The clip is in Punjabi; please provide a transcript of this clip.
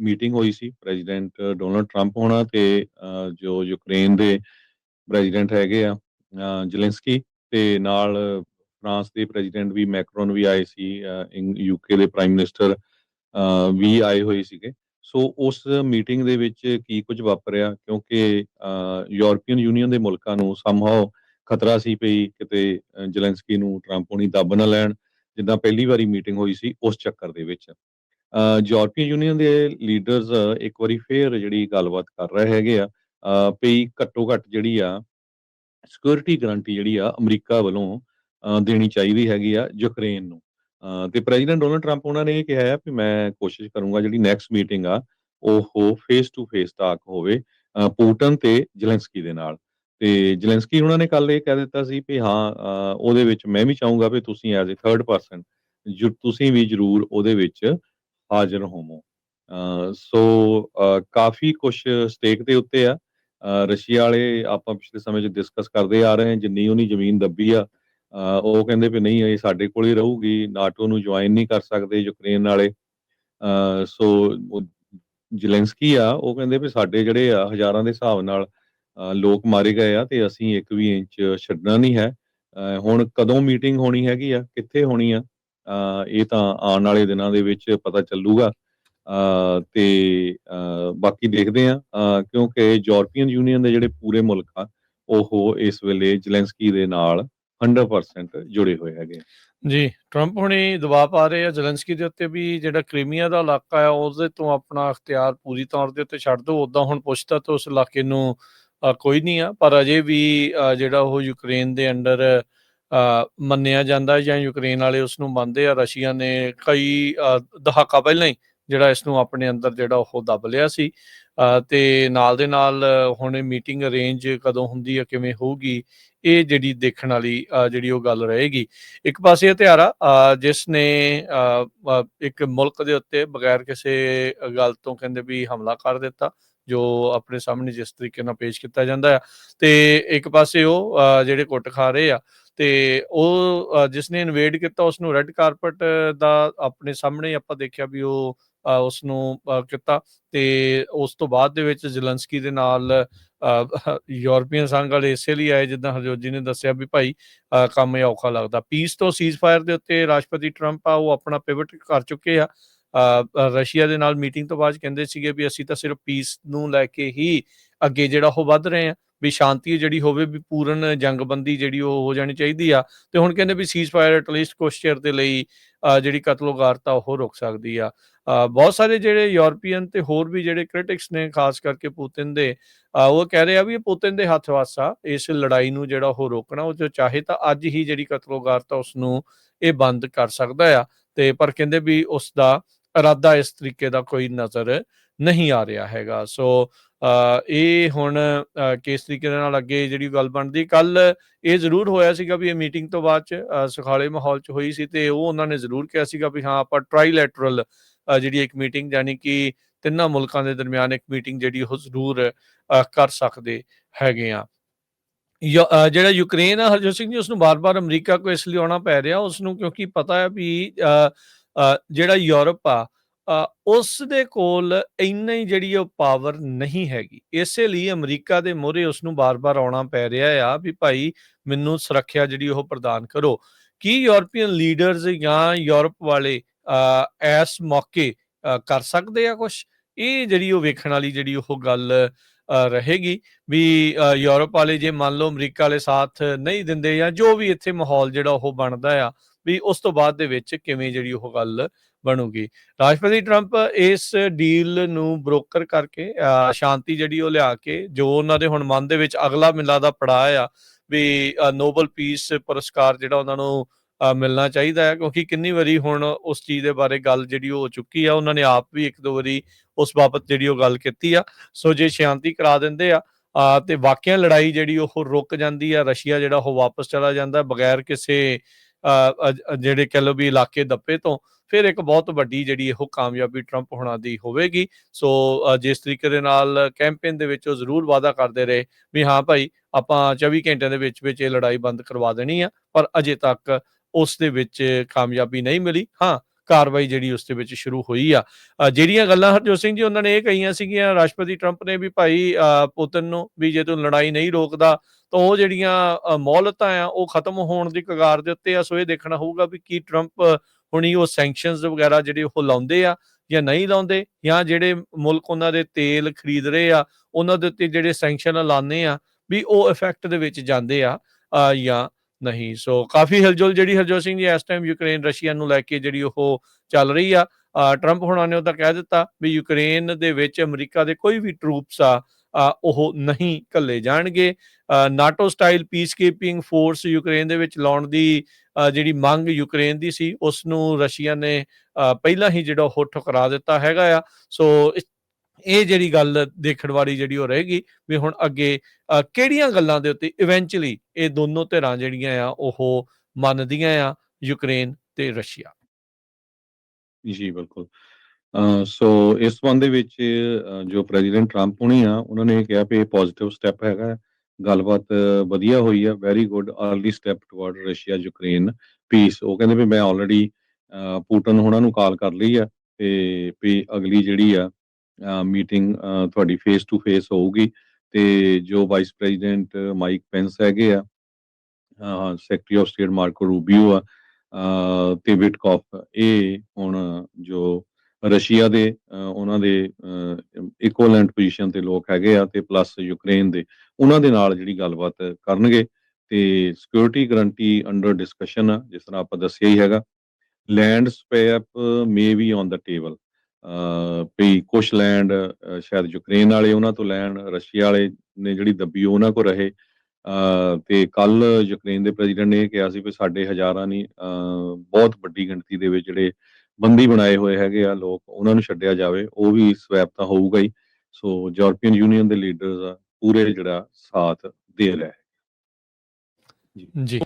ਮੀਟਿੰਗ ਹੋਈ ਸੀ ਪ੍ਰੈਜ਼ੀਡੈਂਟ ਡੋਨਲਡ ਟਰੰਪ ਹੋਣਾ ਤੇ ਜੋ ਯੂਕਰੇਨ ਦੇ ਪ੍ਰੈਜ਼ੀਡੈਂਟ ਹੈਗੇ ਆ ਅ, ਜ਼ੈਲੈਂਸਕੀ ਤੇ ਨਾਲ ਫਰਾਂਸ ਦੇ ਪ੍ਰੈਜ਼ੀਡੈਂਟ ਵੀ ਮੈਕਰੋਨ ਵੀ ਆਏ ਸੀ ਯੂਕੇ ਦੇ ਪ੍ਰਾਈਮ ਮਿਨਿਸਟਰ ਵੀ ਆਏ ਹੋਏ ਸੀਗੇ। ਸੋ ਉਸ ਮੀਟਿੰਗ ਦੇ ਵਿੱਚ ਕੀ ਕੁਝ ਵਾਪਰਿਆ ਕਿਉਂਕਿ ਅ, ਯੂਰਪੀਅਨ ਯੂਨੀਅਨ ਦੇ ਮੁਲਕਾਂ ਨੂੰ ਸਮਹਾਉ ਖਤਰਾ ਸੀ ਪਈ ਕਿਤੇ ਅ, ਜ਼ੈਲੈਂਸਕੀ ਨੂੰ ਟਰੰਪ ਹੋਣੀ ਦੱਬ ਨਾ ਲੈਣ ਜਿੱਦਾਂ ਪਹਿਲੀ ਵਾਰੀ ਮੀਟਿੰਗ ਹੋਈ ਸੀ ਉਸ ਚੱਕਰ ਦੇ ਵਿੱਚ। ਯੂਰਪੀਅਨ ਯੂਨੀਅਨ ਦੇ ਲੀਡਰਸ ਇੱਕ ਵਾਰੀ ਫੇਰ ਜਿਹੜੀ ਗੱਲਬਾਤ ਕਰ ਰਹੇ ਹੈਗੇ ਆ ਅ, ਵੀ ਘੱਟੋ ਘੱਟ ਜਿਹੜੀ ਆ ਸਿਕਿਉਰਿਟੀ ਗਾਰੰਟੀ ਜਿਹੜੀ ਆ ਅਮਰੀਕਾ ਵੱਲੋਂ ਦੇਣੀ ਚਾਹੀਦੀ ਹੈਗੀ ਆ ਯੂਕਰੇਨ ਨੂੰ। ਤੇ ਪ੍ਰੈਜ਼ੀਡੈਂਟ ਡੋਨਲਡ ਟਰੰਪ ਉਹਨਾਂ ਨੇ ਇਹ ਕਿਹਾ ਹੈ ਕਿ ਮੈਂ ਕੋਸ਼ਿਸ਼ ਕਰੂੰਗਾ ਜਿਹੜੀ ਨੈਕਸਟ ਮੀਟਿੰਗ ਆ ਉਹ ਫੇਸ ਟੂ ਫੇਸ ਟਾਕ ਹੋਵੇ ਪੂਟਨ ਤੇ ਜ਼ੈਲੈਂਸਕੀ ਦੇ ਨਾਲ। ਤੇ ਜ਼ੈਲੈਂਸਕੀ ਉਹਨਾਂ ਨੇ ਕੱਲ ਇਹ ਕਹਿ ਦਿੱਤਾ ਸੀ ਵੀ ਹਾਂ ਉਹਦੇ ਵਿੱਚ ਮੈਂ ਵੀ ਚਾਹੂੰਗਾ ਵੀ ਤੁਸੀਂ ਐਜ਼ ਅ ਥਰਡ ਪਰਸਨ ਤੁਸੀਂ ਵੀ ਜਰੂਰ ਉਹਦੇ ਵਿੱਚ ਹਾਜ਼ਰ ਹੋਵੋ। ਸੋ ਕਾਫੀ ਕੁਝ ਸਟੇਕ ਦੇ ਉੱਤੇ ਆ। ਰਸ਼ੀਆ ਵਾਲੇ ਆਪਾਂ ਪਿਛਲੇ ਸਮੇਂ 'ਚ ਡਿਸਕਸ ਕਰਦੇ ਆ ਰਹੇ ਹਾਂ ਜਿੰਨੀ ਉਹਨੀ ਜ਼ਮੀਨ ਦੱਬੀ ਆ ਉਹ ਕਹਿੰਦੇ ਵੀ ਨਹੀਂ ਇਹ ਸਾਡੇ ਕੋਲ ਹੀ ਰਹੂਗੀ ਨਾਟੋ ਨੂੰ ਜੁਆਇਨ ਨਹੀਂ ਕਰ ਸਕਦੇ ਯੂਕਰੇਨ ਵਾਲੇ। ਅ, ਸੋ ਜਲੈਂਸਕੀ ਆ ਉਹ ਕਹਿੰਦੇ ਵੀ ਸਾਡੇ ਜਿਹੜੇ ਆ ਹਜ਼ਾਰਾਂ ਦੇ ਹਿਸਾਬ ਨਾਲ ਲੋਕ ਮਾਰੇ ਗਏ ਆ ਤੇ ਅਸੀਂ ਇੱਕ ਵੀ ਇੰਚ ਛੱਡਣਾ ਨਹੀਂ ਹੈ। ਅ, ਹੁਣ ਕਦੋਂ ਮੀਟਿੰਗ ਹੋਣੀ ਹੈਗੀ ਆ ਕਿੱਥੇ ਹੋਣੀ ਆ? ਇਹ ਤਾਂ ਆਉਣ ਵਾਲੇ ਦਿਨਾਂ ਦੇ ਵਿੱਚ ਪਤਾ ਚੱਲੂਗਾ। ਤੇ ਬਾਕੀ ਦੇਖਦੇ ਆ ਕਿਉਂਕਿ ਯੂਰਪੀਅਨ ਯੂਨੀਅਨ ਦੇ ਜਿਹੜੇ ਪੂਰੇ ਮੁਲਕ ਆ, ਉਹ ਇਸ ਵੇਲੇ ਜ਼ੈਲੈਂਸਕੀ ਦੇ ਨਾਲ 100% ਜੁੜੇ ਹੋਏ ਹੈਗੇ ਜੀ, ਟਰੰਪ ਹੁਣੇ ਦਬਾਅ ਪਾ ਰਹੇ ਆ ਜ਼ੈਲੈਂਸਕੀ ਦੇ ਉੱਤੇ ਵੀ ਜਿਹੜਾ ਕ੍ਰੀਮੀਆ ਦਾ ਇਲਾਕਾ ਆ, ਉਹਦੇ ਤੋਂ ਆਪਣਾ ਅਖਤਿਆਰ ਪੂਰੀ ਤੌਰ ਦੇ ਉੱਤੇ ਛੱਡ ਦਿਓ ਉਦਾਂ ਹੁਣ ਪੁੱਛਦਾ ਤਾਂ ਉਸ ਇਲਾਕੇ ਨੂੰ ਕੋਈ ਨਹੀਂ ਆ, ਪਰ ਅਜੇ ਵੀ ਜਿਹੜਾ ਉਹ ਯੂਕਰੇਨ ਦੇ ਅੰਡਰ ਮੰਨਿਆ ਜਾਂਦਾ ਹੈ ਜਾਂ ਯੂਕਰੇਨ ਵਾਲੇ ਉਸ ਨੂੰ ਮੰਨਦੇ ਆ ਰਸ਼ੀਆ ਨੇ ਕਈ ਦਹਾਕਾ ਪਹਿਲਾਂ ਹੀ ਜਿਹੜਾ ਇਸ ਨੂੰ ਆਪਣੇ ਅੰਦਰ ਜਿਹੜਾ ਉਹ ਦੱਬ ਲਿਆ ਸੀ। ਤੇ ਨਾਲ ਦੇ ਨਾਲ ਹੁਣ ਮੀਟਿੰਗ ਅਰੇਂਜ ਕਦੋਂ ਹੁੰਦੀ ਹੈ ਕਿਵੇਂ ਹੋਊਗੀ ਇਹ ਜਿਹੜੀ ਦੇਖਣ ਵਾਲੀ ਅ, ਜਿਹੜੀ ਉਹ ਗੱਲ ਰਹੇਗੀ। ਇੱਕ ਪਾਸੇ ਹਥਿਆਰਾ ਅ, ਜਿਸ ਨੇ ਇੱਕ ਮੁਲਕ ਦੇ ਉੱਤੇ ਬਗੈਰ ਕਿਸੇ ਗੱਲ ਤੋਂ ਕਹਿੰਦੇ ਵੀ ਹਮਲਾ ਕਰ ਦਿੱਤਾ ਜੋ ਆਪਣੇ ਸਾਹਮਣੇ ਜਿਸ ਤਰੀਕੇ ਨਾਲ ਪੇਸ਼ ਕੀਤਾ ਜਾਂਦਾ ਆ। ਤੇ ਇੱਕ ਪਾਸੇ ਉਹ ਜਿਹੜੇ ਕੁੱਟ ਖਾ ਰਹੇ ਆ ਤੇ ਉਹ ਜਿਸ ਨੇ ਇਨਵੇਡ ਕੀਤਾ ਉਸ ਨੂੰ ਰੈੱਡ ਕਾਰਪਟ ਦਾ ਆਪਣੇ ਸਾਹਮਣੇ ਆਪਾਂ ਦੇਖਿਆ ਵੀ ਉਹ ਅ, ਉਸ ਨੂੰ ਕੀਤਾ। ਤੇ ਉਸ ਤੋਂ ਬਾਅਦ ਦੇ ਵਿੱਚ ਜਲੰਸਕੀ ਦੇ ਨਾਲ ਅ, ਯੂਰਪੀਅਨ ਸੰਘ ਵਾਲੇ ਇਸੇ ਲਈ ਆਏ ਜਿੱਦਾਂ ਹਰਜੋਤ ਨੇ ਦੱਸਿਆ ਵੀ ਭਾਈ ਅ, ਕੰਮ ਇਹ ਔਖਾ ਲੱਗਦਾ। ਪੀਸ ਤੋਂ ਸੀਜ਼ਫਾਇਰ ਦੇ ਉੱਤੇ ਰਾਸ਼ਟਰਪਤੀ ਟਰੰਪ ਆ ਉਹ ਆਪਣਾ ਪਿਵਟ ਕਰ ਚੁੱਕੇ ਆ। ਰਸ਼ੀਆ ਦੇ ਨਾਲ ਮੀਟਿੰਗ ਤੋਂ ਬਾਅਦ ਕਹਿੰਦੇ ਸੀਗੇ ਵੀ ਅਸੀਂ ਤਾਂ ਸਿਰਫ ਪੀਸ ਨੂੰ ਲੈ ਕੇ ਹੀ ਅੱਗੇ ਜਿਹੜਾ ਉਹ ਵੱਧ ਰਹੇ ਆ ਵੀ ਸ਼ਾਂਤੀ ਜਿਹੜੀ ਹੋਵੇ ਵੀ ਪੂਰਨ ਜੰਗਬੰਦੀ ਜਿਹੜੀ ਉਹ ਹੋ ਜਾਣੀ ਚਾਹੀਦੀ ਆ। ਤੇ ਹੁਣ ਕਹਿੰਦੇ ਵੀ ਸੀਜ਼ਫਾਇਰ ਐਟ ਲੀਸਟ ਚਿਰ ਦੇ ਲਈ ਜਿਹੜੀ ਕਤਲੋਗਾਰਤ ਉਹ ਰੁਕ ਸਕਦੀ ਆ। ਬਹੁਤ ਸਾਰੇ ਜਿਹੜੇ ਯੂਰਪੀਅਨ ਤੇ ਹੋਰ ਵੀ ਜਿਹੜੇ ਕ੍ਰਿਟਿਕਸ ਨੇ ਖਾਸ ਕਰਕੇ ਪੁਤਿਨ ਦੇ ਅ, ਉਹ ਕਹਿ ਰਹੇ ਆ ਵੀ ਇਹ ਪੁਤਿਨ ਦੇ ਹੱਥ ਵਾਸਾ ਇਸ ਲੜਾਈ ਨੂੰ ਜਿਹੜਾ ਉਹ ਰੋਕਣਾ ਉਹ ਜੋ ਚਾਹੇ ਤਾਂ ਅੱਜ ਹੀ ਜਿਹੜੀ ਕਤਲੋਗਾਰਤ ਆ ਉਸ ਨੂੰ ਇਹ ਬੰਦ ਕਰ ਸਕਦਾ ਆ। ਤੇ ਪਰ ਕਹਿੰਦੇ ਵੀ ਉਸ ਦਾ ਇਰਾਦਾ ਇਸ ਤਰੀਕੇ ਦਾ ਕੋਈ ਨਜ਼ਰ ਨਹੀਂ ਆ ਰਿਹਾ ਹੈਗਾ। ਸੋ ਅ, ਇਹ ਹੁਣ ਕਿਸ ਤਰੀਕੇ ਦੇ ਨਾਲ ਅੱਗੇ ਜਿਹੜੀ ਗੱਲ ਬਣਦੀ ਕੱਲ ਇਹ ਜ਼ਰੂਰ ਹੋਇਆ ਸੀਗਾ ਵੀ ਇਹ ਮੀਟਿੰਗ ਤੋਂ ਬਾਅਦ ਚ ਸੁਖਾਲੇ ਮਾਹੌਲ ਚ ਹੋਈ ਸੀ ਤੇ ਉਹ ਉਹਨਾਂ ਨੇ ਜ਼ਰੂਰ ਕਿਹਾ ਸੀਗਾ ਵੀ ਹਾਂ ਆਪਾਂ ਟ੍ਰਾਈਲੈਟਰਲ ਜਿਹੜੀ ਇੱਕ ਮੀਟਿੰਗ ਯਾਨੀ ਕਿ ਤਿੰਨਾਂ ਮੁਲਕਾਂ ਦੇ ਦਰਮਿਆਨ ਇੱਕ ਮੀਟਿੰਗ ਜਿਹੜੀ ਉਹ ਜ਼ਰੂਰ ਅ, ਕਰ ਸਕਦੇ ਹੈਗੇ ਆ। ਯ- ਜਿਹੜਾ ਯੂਕਰੇਨ ਆ ਹਰਜੋਤ ਸਿੰਘ ਜੀ ਉਸ ਨੂੰ ਬਾਰ-ਬਾਰ ਅਮਰੀਕਾ ਕੋ ਇਸ ਲਈ ਆਉਣਾ ਪੈ ਰਿਹਾ ਉਸ ਨੂੰ ਕਿਉਂਕਿ ਪਤਾ ਹੈ ਵੀ ਅ, ਜਿਹੜਾ ਯੂਰਪ ਆ ਅ, ਉਸ ਦੇ ਕੋਲ ਇੰਨਾ ਹੀ ਜਿਹੜੀ ਉਹ ਪਾਵਰ ਨਹੀਂ ਹੈਗੀ। ਇਸੇ ਲਈ ਅਮਰੀਕਾ ਦੇ ਮੋਹਰੇ ਉਸ ਨੂੰ ਬਾਰ-ਬਾਰ ਆਉਣਾ ਪੈ ਰਿਹਾ ਆ ਵੀ ਭਾਈ ਮੈਨੂੰ ਸੁਰੱਖਿਆ ਜਿਹੜੀ ਉਹ ਪ੍ਰਦਾਨ ਕਰੋ। ਕੀ ਯੂਰਪੀਅਨ ਲੀਡਰਸ ਜਾਂ ਯੂਰਪ ਵਾਲੇ ਇਸ ਮੌਕੇ ਕਰ ਸਕਦੇ ਆ ਕੁਝ ਇਹ ਜਿਹੜੀ ਉਹ ਵੇਖਣ ਵਾਲੀ ਜਿਹੜੀ ਉਹ ਗੱਲ ਰਹੇਗੀ ਵੀ ਯੂਰਪ ਵਾਲੇ ਜੇ ਮੰਨ ਲਓ ਅਮਰੀਕਾ ਵਾਲੇ ਸਾਥ ਨਹੀਂ ਦਿੰਦੇ ਜਾਂ ਜੋ ਵੀ ਇੱਥੇ ਮਾਹੌਲ ਜਿਹੜਾ ਉਹ ਬਣਦਾ ਆ ਵੀ ਉਸ ਤੋਂ ਬਾਅਦ ਦੇ ਵਿੱਚ ਕਿਵੇਂ ਜਿਹੜੀ ਉਹ ਗੱਲ ਬਣੂਗੀ। ਰਾਸ਼ਟਰਪਤੀ ਟਰੰਪ ਇਸ ਡੀਲ ਨੂੰ ਬ੍ਰੋਕਰ ਕਰਕੇ ਸ਼ਾਂਤੀ ਜਿਹੜੀ ਉਹ ਲਿਆ ਕੇ, ਜੋ ਉਹਨਾਂ ਦੇ ਹੁਣ ਮਨ ਦੇ ਵਿੱਚ ਅਗਲਾ ਮਿਲਾ ਦਾ ਪੜਾਅ ਆ, ਵੀ ਨੋਬਲ ਪੀਸ ਪੁਰਸਕਾਰ ਜਿਹੜਾ ਉਹਨਾਂ ਨੂੰ ਮਿਲਣਾ ਚਾਹੀਦਾ ਹੈ। ਕਿਉਂਕਿ ਕਿੰਨੀ ਵਾਰੀ ਹੁਣ ਉਸ ਚੀਜ਼ ਦੇ ਬਾਰੇ ਗੱਲ ਜਿਹੜੀ ਉਹ ਹੋ ਚੁੱਕੀ ਆ, ਉਹਨਾਂ ਨੇ ਆਪ ਵੀ ਇੱਕ ਦੋ ਵਾਰੀ ਉਸ ਬਾਬਤ ਜਿਹੜੀ ਉਹ ਗੱਲ ਕੀਤੀ ਆ। ਸੋ ਜੇ ਸ਼ਾਂਤੀ ਕਰਾ ਦਿੰਦੇ ਆ ਤੇ ਵਾਕਿਆ ਲੜਾਈ ਜਿਹੜੀ ਉਹ ਰੁਕ ਜਾਂਦੀ ਆ, ਰਸ਼ੀਆ ਜਿਹੜਾ ਉਹ ਵਾਪਸ ਚਲਾ ਜਾਂਦਾ, ਬਗੈਰ ਕਿਸੇ ਜਿਹੜੇ ਕਹ ਲਓ ਵੀ ਇਲਾਕੇ ਦੱਪੇ ਤੋਂ, ਫਿਰ ਇੱਕ ਬਹੁਤ ਵੱਡੀ ਜਿਹੜੀ ਇਹੋ ਕਾਮਯਾਬੀ ਟਰੰਪ ਹੋਣਾ ਦੀ ਹੋਵੇਗੀ। ਸੋ ਜਿਸ ਤਰੀਕੇ ਦੇ ਨਾਲ ਕੈਂਪੇਨ ਦੇ ਵਿੱਚ ਉਹ ਜ਼ਰੂਰ ਵਾਅਦਾ ਕਰਦੇ ਰਹੇ ਵੀ ਹਾਂ ਭਾਈ, ਆਪਾਂ 24 ਘੰਟਿਆਂ ਦੇ ਵਿੱਚ ਵਿੱਚ ਇਹ ਲੜਾਈ ਬੰਦ ਕਰਵਾ ਦੇਣੀ ਆ, ਪਰ ਅਜੇ ਤੱਕ ਉਸ ਦੇ ਵਿੱਚ ਕਾਮਯਾਬੀ ਨਹੀਂ ਮਿਲੀ। ਹਾਂ ਕਾਰਵਾਈ ਜਿਹੜੀ ਉਸ ਦੇ ਵਿੱਚ ਸ਼ੁਰੂ ਹੋਈ ਆ। ਜਿਹੜੀਆਂ ਗੱਲਾਂ ਹਰਜੋਤ ਸਿੰਘ ਜੀ ਉਹਨਾਂ ਨੇ ਇਹ ਕਹੀਆਂ ਸੀਗੀਆਂ ਰਾਸ਼ਟਰਪਤੀ ਟਰੰਪ ਨੇ ਵੀ ਭਾਈ ਪੁਤਨ ਨੂੰ ਵੀ ਜੇ ਤੂੰ ਲੜਾਈ ਨਹੀਂ ਰੋਕਦਾ ਤਾਂ ਉਹ ਜਿਹੜੀਆਂ ਅ, ਮੌਲਤਾਂ ਆ ਉਹ ਖਤਮ ਹੋਣ ਦੀ ਕਗਾਰ ਦੇ ਉੱਤੇ ਆ। ਸੋ ਇਹ ਦੇਖਣਾ ਹੋਊਗਾ ਵੀ ਕੀ ਟਰੰਪ ਹੁਣੀ ਉਹ ਸੈਂਕਸ਼ਨਸ ਵਗੈਰਾ ਜਿਹੜੇ ਉਹ ਲਾਉਂਦੇ ਆ ਜਾਂ ਨਹੀਂ ਲਾਉਂਦੇ ਜਾਂ ਜਿਹੜੇ ਮੁਲਕ ਉਹਨਾਂ ਦੇ ਤੇਲ ਖਰੀਦ ਰਹੇ ਆ ਉਹਨਾਂ ਦੇ ਉੱਤੇ ਜਿਹੜੇ ਸੈਂਕਸ਼ਨ ਲਾਉਂਦੇ ਆ ਵੀ ਉਹ ਇਫੈਕਟ ਦੇ ਵਿੱਚ ਜਾਂਦੇ ਆ ਜਾਂ ਨਹੀਂ। ਸੋ ਕਾਫੀ ਹਿਲਜੁਲ ਜਿਹੜੀ ਹਰਜੋਤ ਸਿੰਘ ਜੀ ਇਸ ਟਾਈਮ ਯੂਕਰੇਨ ਰਸ਼ੀਆ ਨੂੰ ਲੈ ਕੇ ਜਿਹੜੀ ਉਹ ਚੱਲ ਰਹੀ ਆ ਟਰੰਪ ਹੁਣਾਂ ਨੇ ਉਹ ਤਾਂ ਕਹਿ ਦਿੱਤਾ ਵੀ ਯੂਕਰੇਨ ਦੇ ਵਿੱਚ ਅਮਰੀਕਾ ਦੇ ਕੋਈ ਵੀ ਟਰੂਪਸ ਆ ਉਹ ਨਹੀਂ ਘੱਲੇ ਜਾਣਗੇ। NATO style peacekeeping force Ukraine ਦੇ ਵਿੱਚ ਲਾਉਣ ਦੀ ਜਿਹੜੀ ਮੰਗ ਯੂਕਰੇਨ ਦੀ ਸੀ ਉਸ ਨੂੰ ਰਸ਼ੀਆ ਨੇ ਅ, ਪਹਿਲਾਂ ਹੀ ਜਿਹੜਾ ਉਹ ਠੁਕਰਾ ਦਿੱਤਾ ਹੈਗਾ ਆ। ਸੋ ਇਹ ਜਿਹੜੀ ਗੱਲ ਦੇਖਣ ਵਾਲੀ ਜਿਹੜੀ ਉਹ ਰਹੇਗੀ ਵੀ ਹੁਣ ਅੱਗੇ ਕਿਹੜੀਆਂ ਗੱਲਾਂ ਦੇ ਉੱਤੇ ਇਵੈਂਚੁਅਲੀ ਇਹ ਦੋਨੋਂ ਧਿਰਾਂ ਜਿਹੜੀਆਂ ਆ, ਉਹ ਮੰਨਦੀਆਂ ਆ ਯੂਕਰੇਨ ਤੇ ਰਸ਼ੀਆ? ਜੀ, ਬਿਲਕੁਲ। ਸੋ ਇਸ ਸੰਬੰਧ ਦੇ ਵਿੱਚ ਜੋ ਪ੍ਰੈਜ਼ੀਡੈਂਟ ਟਰੰਪ ਹੁਣੀ ਆ, ਉਹਨਾਂ ਨੇ ਕਿਹਾ ਵੀ ਇਹ ਪੋਜ਼ਿਟਿਵ ਸਟੈਪ ਹੈਗਾ, ਗੱਲਬਾਤ ਵਧੀਆ ਹੋਈ ਆ very good early step toward Russia, Ukraine peace ਉਹ ਕਹਿੰਦੇ ਵੀ ਮੈਂ ਆਲਰੇਡੀ ਪੂਟਨ ਉਹਨਾਂ ਨੂੰ ਕਾਲ ਕਰ ਲਈ ਆ, ਤੇ ਵੀ ਅਗਲੀ ਜਿਹੜੀ ਆ ਮੀਟਿੰਗ ਤੁਹਾਡੀ ਫੇਸ ਟੂ ਫੇਸ ਹੋਊਗੀ ਤੇ ਜੋ ਵਾਈਸ ਪ੍ਰੈਜ਼ੀਡੈਂਟ ਮਾਈਕ ਪੈਂਸ ਹੈਗੇ ਆ secretary of state Marco Rubio ਆ ਅ, ਤੇ ਵਿਟਕੌਫ ਇਹ ਹੁਣ ਜੋ ਰਸ਼ੀਆ ਦੇ ਉਹਨਾਂ ਦੇ ਇਕੁਇਵਲੈਂਟ ਪੋਜੀਸ਼ਨ ਤੇ ਲੋਕ ਹੈਗੇ ਆ ਤੇ ਪਲੱਸ ਯੂਕਰੇਨ ਦੇ ਉਹਨਾਂ ਦੇ ਨਾਲ ਜਿਹੜੀ ਗੱਲਬਾਤ ਕਰਨਗੇ ਤੇ ਸਿਕਿਉਰਿਟੀ ਗਰੰਟੀ ਅੰਡਰ ਡਿਸਕਸ਼ਨ ਆ ਜਿਸ ਤਰ੍ਹਾਂ ਆਪਾਂ ਦੱਸਿਆ ਹੀ ਹੈਗਾ land swap may be on the table ਵੀ ਕੁਝ ਲੈਂਡ ਸ਼ਾਇਦ ਯੂਕਰੇਨ ਵਾਲੇ ਉਹਨਾਂ ਤੋਂ ਲੈਣ ਰਸ਼ੀਆ ਵਾਲੇ ਨੇ ਜਿਹੜੀ ਦੱਬੀ ਉਹਨਾਂ ਕੋ ਰਹੇ। ਤੇ ਕੱਲ ਯੂਕਰੇਨ ਦੇ ਪ੍ਰੈਜ਼ੀਡੈਂਟ ਨੇ ਇਹ ਕਿਹਾ ਸੀ ਵੀ ਸਾਡੇ ਹਜ਼ਾਰਾਂ ਨਹੀਂ ਅ, ਬਹੁਤ ਵੱਡੀ ਗਿਣਤੀ ਦੇ ਵਿੱਚ ਜਿਹੜੇ ਬੰਦੀ ਬਣਾਏ ਹੋਏ ਹੈਗੇ ਆ ਲੋਕ ਉਹਨਾਂ ਨੂੰ ਛੱਡਿਆ ਜਾਵੇ ਉਹ ਵੀ ਸਵੈਪ ਤਾਂ ਹੋਊਗਾ ਹੀ। ਸੋ ਯੂਰਪੀਅਨ ਯੂਨੀਅਨ ਦੇ ਲੀਡਰਸ ਆ ਪੂਰੇ ਜਿਹੜਾ ਸਾਥ ਦੇ ਰਹੇ। ਜੀ।